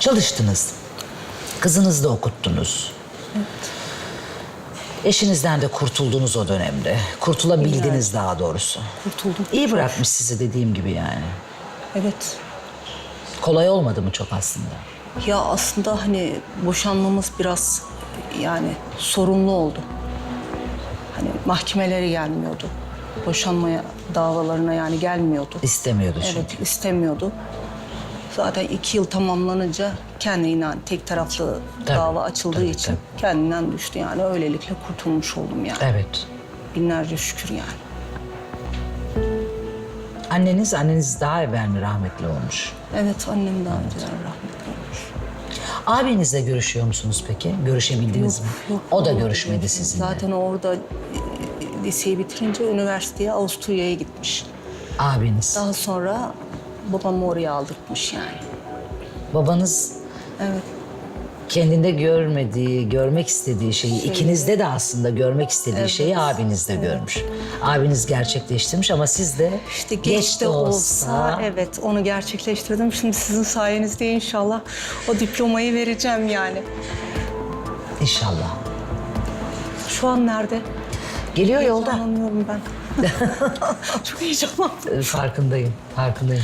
Çalıştınız. Kızınızı da okuttunuz. Eşinizden de kurtuldunuz o dönemde. Kurtulabildiniz daha doğrusu. Kurtuldum. İyi bırakmış sizi dediğim gibi yani. Evet. Kolay olmadı mı çok aslında? Ya aslında hani boşanmamız biraz yani sorunlu oldu. Hani mahkemelere gelmiyordu. Boşanmaya davalarına yani gelmiyordu. İstemiyordu çünkü. Evet istemiyordu. Zaten iki yıl tamamlanınca kendinden tek taraflı Tabii, dava açıldığı tabii, için kendinden düştü yani. Öylelikle kurtulmuş oldum yani. Evet. Binlerce şükür yani. Anneniz, anneniz daha evvel mi rahmetli olmuş? Evet annem daha önce rahmetli olmuş. Abinizle görüşüyor musunuz peki? Görüşebildiniz mi? Yok, o da yok. görüşmedi sizinle. Zaten orada e, liseyi bitirince üniversiteye Avusturya'ya gitmiş. Abiniz. Daha sonra babamı oraya aldırtmış yani. Babanız Evet. kendinde görmediği, görmek istediği şeyi, ikinizde de aslında görmek istediği şeyi abinizde görmüş. Abiniz gerçekleştirmiş ama siz de İşte geç, de olsa, evet onu gerçekleştirdim. Şimdi sizin sayenizde inşallah o diplomayı vereceğim yani. inşallah. Şu an nerede? Geliyor yolda. Anlamıyorum ben. Çok heyecanlandım. Farkındayım, farkındayım.